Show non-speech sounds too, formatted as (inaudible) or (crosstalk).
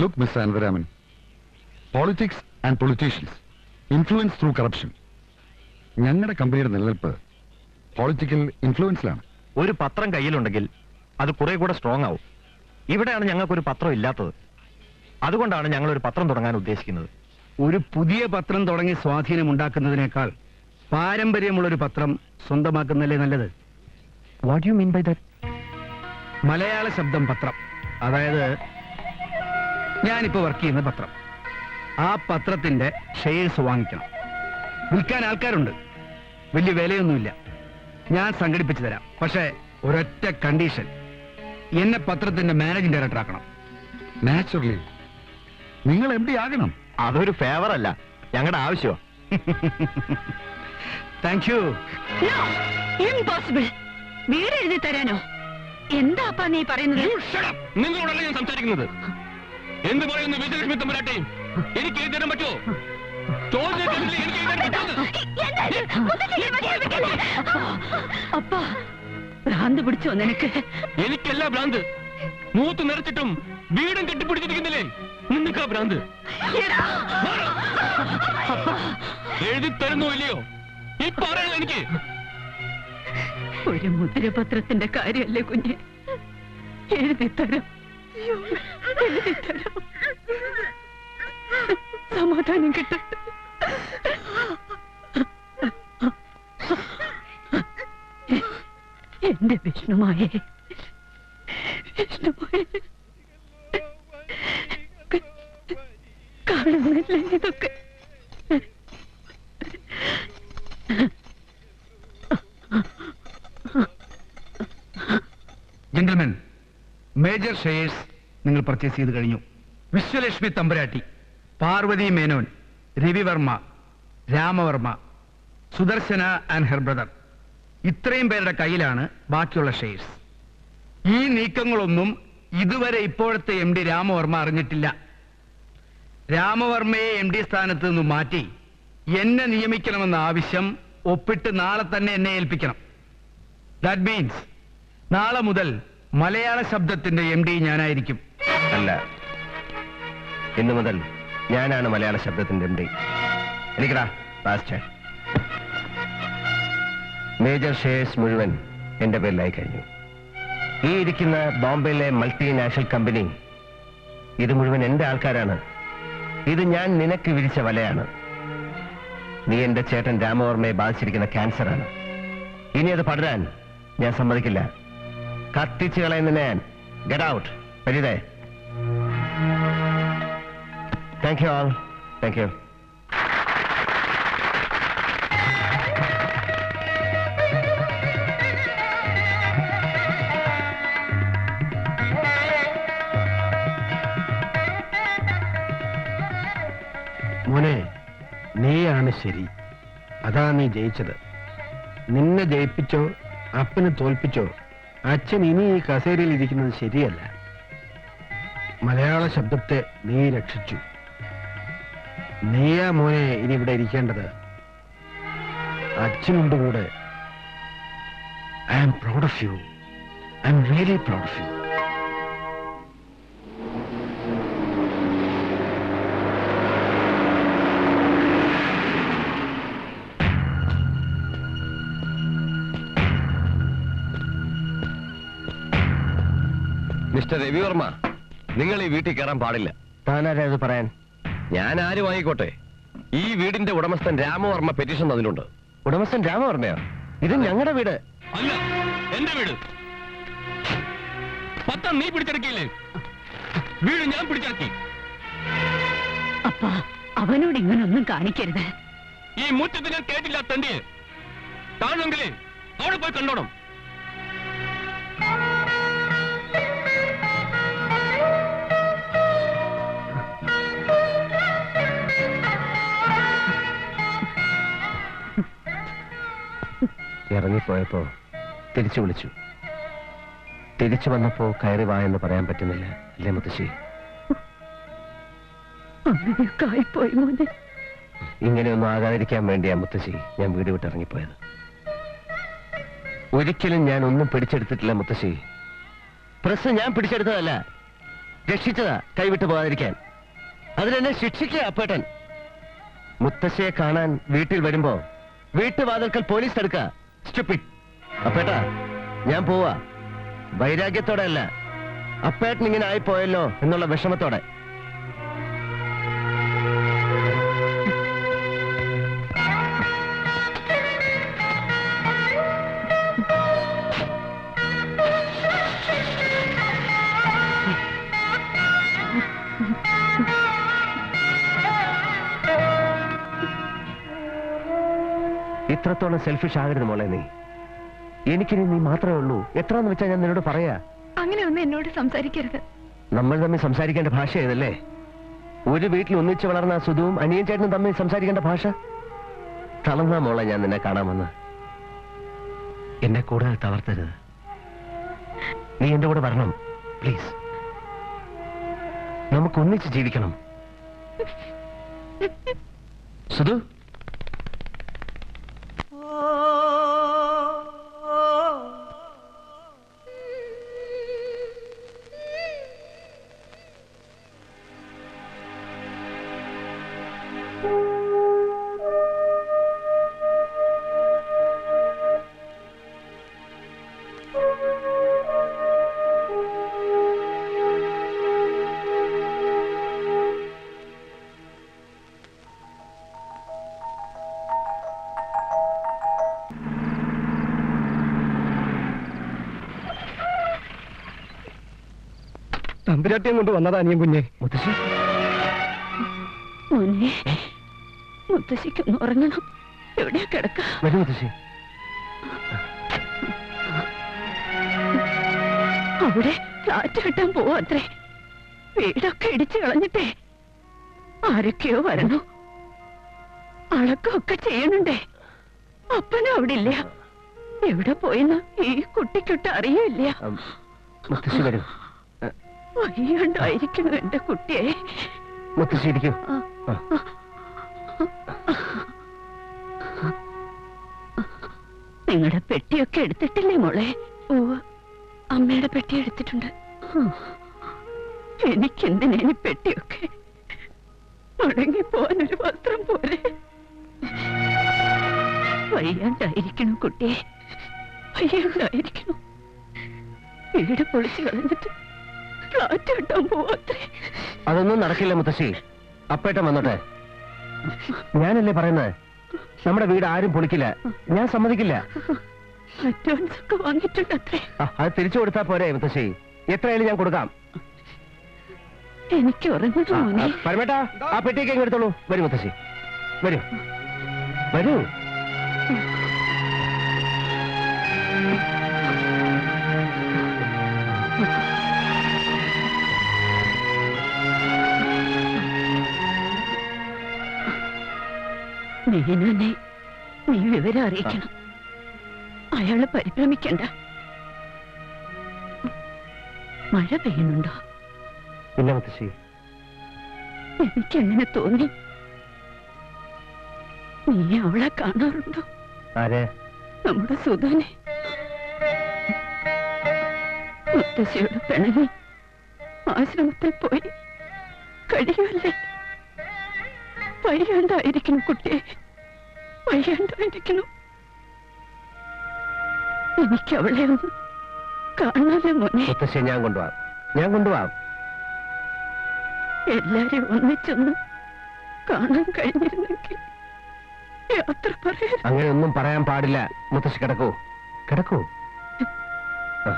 Look miss Anantharaman politics and politicians influence through corruption ഞങ്ങളുടെ കമ്പനിയുടെ നിലനിൽപ്പ് പൊളിറ്റിക്കൽ ഇൻഫ്ലുവൻസിലാണ് ഒരു പത്രം കയ്യിലുണ്ടെങ്കിൽ അത് കുറെ കൂടെ സ്ട്രോങ് ആവും. ഇവിടെയാണ് ഞങ്ങൾക്കൊരു പത്രം ഇല്ലാത്തത്. അതുകൊണ്ടാണ് ഞങ്ങൾ ഒരു പത്രം തുടങ്ങാൻ ഉദ്ദേശിക്കുന്നത്. ഒരു പുതിയ പത്രം തുടങ്ങി സ്വാധീനം ഉണ്ടാക്കുന്നതിനേക്കാൾ പാരമ്പര്യമുള്ള ഒരു പത്രം സ്വന്തമാക്കുന്നതല്ലേ നല്ലത്? What you mean by that Malayala Shabdam പത്രം. അതായത് ഞാനിപ്പോ വർക്ക് ചെയ്യുന്ന പത്രം. ആ പത്രത്തിന്റെ ഷെയർസ് വാങ്ങിക്കണം. വിൽക്കാൻ ആൾക്കാരുണ്ട്. വലിയ വിലയൊന്നുമില്ല. ഞാൻ സംഘടിപ്പിച്ചു തരാം. പക്ഷേ ഒരൊറ്റ കണ്ടീഷൻ എന്നെ പത്രത്തിന്റെ മാനേജിംഗ് ഡയറക്ടർ ആക്കണം. നാച്ചുറലി നിങ്ങൾ എം ഡി ആകണം. അതൊരു ഫേവർ അല്ല. ഞങ്ങളുടെ ആവശ്യമോ താങ്ക് (laughs) യു ഇംപോസിബിൾ വീട് എഴുതി തരാനോ എന്താ നീ പറയുന്നത്? നിങ്ങളോടല്ല ഞാൻ സംസാരിക്കുന്നത്? എന്ത് പറയുന്നു വിജയലക്ഷ്മി തമ്പുരാട്ടെ? എനിക്ക് എഴുതാൻ പറ്റുമോ? അപ്പാ. ഭ്രാന്ത് പിടിച്ചോ നിനക്ക്? എനിക്കല്ല ഭ്രാന്ത്. മൂത്ത് നിറച്ചിട്ടും വീടും കെട്ടിപ്പിടിച്ചിരിക്കുന്നില്ലേ? നിനക്കാ ഭ്രാന്ത്. എഴുതി തരുന്നു ഇല്ലയോ? ഈ പറയണോ എനിക്ക്? ഒരു മുദ്രപത്രത്തിന്റെ കാര്യമല്ലേ കുഞ്ഞ്? എഴുതി തരാം. സമാധാനം കിട്ടട്ടെ എന്റെ വിഷ്ണുമായേ വിഷ്ണുമായേ. കാണുന്നില്ല ഇതൊക്കെ. ജെന്റിൽമെൻ മേജർ ഷെയർസ് നിങ്ങൾ പർച്ചേസ് ചെയ്ത് കഴിഞ്ഞു. Vishwalakshmi Thampuratti Parvathi Menon Ravivarma Ramavarma Sudarshana and her brother ഇത്രയും പേരുടെ കയ്യിലാണ് ബാക്കിയുള്ള ഷെയർസ് ഈ നീക്കങ്ങളൊന്നും ഇതുവരെ ഇപ്പോഴത്തെ എം ഡി രാമവർമ്മ അറിഞ്ഞിട്ടില്ല. രാമവർമ്മയെ എം ഡി സ്ഥാനത്ത് നിന്ന് മാറ്റി എന്നെ നിയമിക്കണമെന്ന ആവശ്യം ഒപ്പിട്ട് നാളെ തന്നെ എന്നെ ഏൽപ്പിക്കണം. ദാറ്റ് മീൻസ് നാളെ മുതൽ മലയാള ശബ്ദത്തിന്റെ എം ഡി ഞാനായിരിക്കും. അല്ല. ഇന്നു മുതൽ ഞാനാണ് മലയാള ശബ്ദത്തിന്റെ എം ഡി. എനിക്കടാ പാസ്റ്റർ മേജർ ഷെയർസ് മുഴുവൻ എന്റെ പേരിലായി കഴിഞ്ഞു. ഈ ഇരിക്കുന്ന ബോംബെയിലെ മൾട്ടിനാഷണൽ കമ്പനി ഇത് മുഴുവൻ എന്റെ ആൾക്കാരാണ്. ഇത് ഞാൻ നിനക്ക് വിരിച്ച വലയാണ്. നീ എന്റെ ചേട്ടൻ രാമവർമ്മയെ ബാധിച്ചിരിക്കുന്ന ക്യാൻസറാണ് ഇനി അത് പടരാൻ ഞാൻ സമ്മതിക്കില്ല. കത്തിച്ചു കളയുന്ന ഞാൻ. ഗെറ്റ് ഔട്ട് പരിതേ. Thank you all thank you മോനെ നീയാണ് ശരി. അതാ നീ ജയിച്ചത്. നിന്നെ ജയിപ്പിച്ചോ അപ്പനെ തോൽപ്പിച്ചോ അച്ഛൻ ഇനി ഈ കസേരയിൽ ഇരിക്കുന്നത് ശരിയല്ല. മലയാള ശബ്ദത്തെ നീ രക്ഷിച്ചു. നീയാ മോനെ ഇനി ഇവിടെ ഇരിക്കേണ്ടത്. അച്ഛനുണ്ട് കൂടെ. I am proud of you I am really proud of you mister Ravivarma നിങ്ങൾ ഈ വീട്ടിൽ കയറാൻ പാടില്ല. താനാരത് പറയാൻ? ഞാൻ ആരും ആയിക്കോട്ടെ ഈ വീടിന്റെ ഉടമസ്ഥൻ രാമവർമ്മ പെറ്റീഷൻ തന്നിട്ടുണ്ട്. ഉടമസ്ഥൻ രാമവർമ്മയോ? ഇത് ഞങ്ങളുടെ വീട്. അല്ല എന്റെ വീട്. പത്തം നീ പിടിച്ചെടുക്കില്ലേ വീട് ഞാൻ പിടിച്ചെടുക്കി. അപ്പ അവനോട് ഇങ്ങനൊന്നും കാണിക്കരുത്. ഈ മുറ്റത്ത് ഞാൻ കേട്ടില്ല തണ്ടിയെ കാണുമെങ്കിലേ അവിടെ പോയി കണ്ടോണം. ഇറങ്ങിപ്പോയപ്പോ തിരിച്ചു വിളിച്ചു. തിരിച്ചു വന്നപ്പോ കയറി വാ എന്ന് പറയാൻ പറ്റുന്നില്ല അല്ലേ മുത്തശ്ശി? മോനെ. ഇങ്ങനെയൊന്നും ആകാതിരിക്കാൻ വേണ്ടിയാ മുത്തശ്ശി ഞാൻ വീട് വിട്ട് ഇറങ്ങിപ്പോയത്. ഒരിക്കലും ഞാൻ ഒന്നും പിടിച്ചെടുത്തിട്ടില്ല മുത്തശ്ശി. പ്രസ് ഞാൻ പിടിച്ചെടുത്തതല്ല രക്ഷിച്ചതാ കൈവിട്ട് പോകാതിരിക്കാൻ. അതിനെന്നെ ശിക്ഷിക്കുക അപ്പേട്ടൻ. മുത്തശ്ശിയെ കാണാൻ വീട്ടിൽ വരുമ്പോ വീട്ടുവാതിൽക്കൽ പോലീസ് സ്റ്റുപ്പിഡ് അപ്പേട്ടാ ഞാൻ പോവാ. വൈരാഗ്യത്തോടെ അല്ല. അപ്പേട്ടൻ ഇങ്ങനെ ആയിപ്പോയല്ലോ എന്നുള്ള വിഷമത്തോടെ. ഇത്രത്തോളം സെൽഫിഷ് ആകരുത് മോളെ നീ. എനിക്കിനി നീ മാത്രമേ ഉള്ളൂ. എത്രയെന്ന് വെച്ചാൽ ഞാൻ നിന്നോട് പറയാ. അങ്ങനെ ഒന്നും എന്നോട് സംസാരിക്കരുത്. നമ്മൾ തമ്മിൽ സംസാരിക്കേണ്ട ഭാഷ ഏതല്ലേ? ഒരു വീട്ടിൽ ഒന്നിച്ച് വളർന്ന സുധുവും അനിയൻ ചേട്ടനും തമ്മിൽ സംസാരിക്കേണ്ട ഭാഷ? തളർന്ന മോളെ ഞാൻ നിന്നെ കാണാമെന്ന്. എന്നെ കൂടുതൽ തളർത്തരുത്. നീ എന്റെ കൂടെ വരണം പ്ലീസ് നമുക്ക് ഒന്നിച്ച് ജീവിക്കണം. സുധു? തമ്പുരാട്ടിയും കൊണ്ട് വന്നതാ അനിയൻ കുഞ്ഞെ. മുത്തശ്ശി? മുത്തശ്ശിക്ക് മുത്തശ്ശിക്കൊന്ന് ഉറങ്ങണം. എവിടെ കിടക്ക? വരും മുത്തശ്ശി. അവിടെ കാറ്റ് കിട്ടാൻ പോവാത്രേ. വീടൊക്കെ ഇടിച്ചു കളഞ്ഞിട്ടേ. ആരൊക്കെയോ വരണോ. അളക്കമൊക്കെ ചെയ്യണുണ്ടേ. അപ്പനും അവിടെ ഇല്ല. എവിടെ പോയെന്ന് ഈ കുട്ടിക്കൊട്ട് അറിയില്ല മുത്തശ്ശി വരൂ. ഏ, വയ്യാണ്ടായിരിക്കുന്നു എന്റെ കുട്ടിയെ. മുത്തശ്ശി ഇരിക്കൂ ആ. ആ. നിങ്ങളുടെ പെട്ടിയൊക്കെ എടുത്തിട്ടില്ലേ മോളെ? ഓ അമ്മയുടെ പെട്ടി എടുത്തിട്ടുണ്ട്. എനിക്കെന്തിനാ ഇനി പെട്ടിയൊക്കെ? മുടങ്ങി പോവാൻ ഒരു വസ്ത്രം പോലെ. വയ്യാണ്ടായിരിക്കണം കുട്ടിയെ. വയ്യാണ്ടായിരിക്കണം. വീട് പൊളിച്ചു കളഞ്ഞിട്ട് അതൊന്നും നടക്കില്ല മുത്തശ്ശി. അപ്പേട്ടൻ വന്നോട്ടെ. ഞാനല്ലേ പറയുന്നത്? നമ്മുടെ വീട് ആരും പൊളിക്കില്ല. ഞാൻ സമ്മതിക്കില്ല. അത് തിരിച്ചു കൊടുത്താ പോരെ മുത്തശ്ശി. എത്രയായാലും ഞാൻ കൊടുക്കാം. എനിക്ക് പരമേട്ടാ ആ പെട്ടിയൊക്കെ എടുത്തോളൂ. വരൂ മുത്തശ്ശി. വരൂ. വരൂ. മേനോനെ നീ വിവരം അറിയിക്കണം. അയാളെ പരിഭ്രമിക്കണ്ട. മഴ പെയ്യുന്നുണ്ടോ? ഇല്ല മുത്തശ്ശി. എനിക്കെങ്ങനെ തോന്നി. നീ അവളെ കാണാറുണ്ടോ? ആരെ? നമ്മുടെ സുധനെ. മുത്തശ്ശിയുടെ പിണങ്ങി ആശ്രമത്തിൽ പോയി കഴിയുമല്ലേ? വയ്യാണ്ടായിരിക്കണം കുട്ടിയെ. വയ്യാണ്ടായിരിക്കണം എനിക്ക് അവളെ ഒന്ന് കാണാതെ മോനെ. മുത്തശ്ശി ഞാൻ കൊണ്ടുപോവാം ഞാൻ കൊണ്ടുപോവാം എല്ലാരും ഒന്നിച്ചൊന്ന് കാണാൻ കഴിഞ്ഞിരുന്നെങ്കിൽ യാത്ര പറയാൻ അങ്ങനെ ഒന്നും പറയാൻ പാടില്ല. മുത്തശ്ശി കിടക്കൂ. കിടക്കൂ. ആ.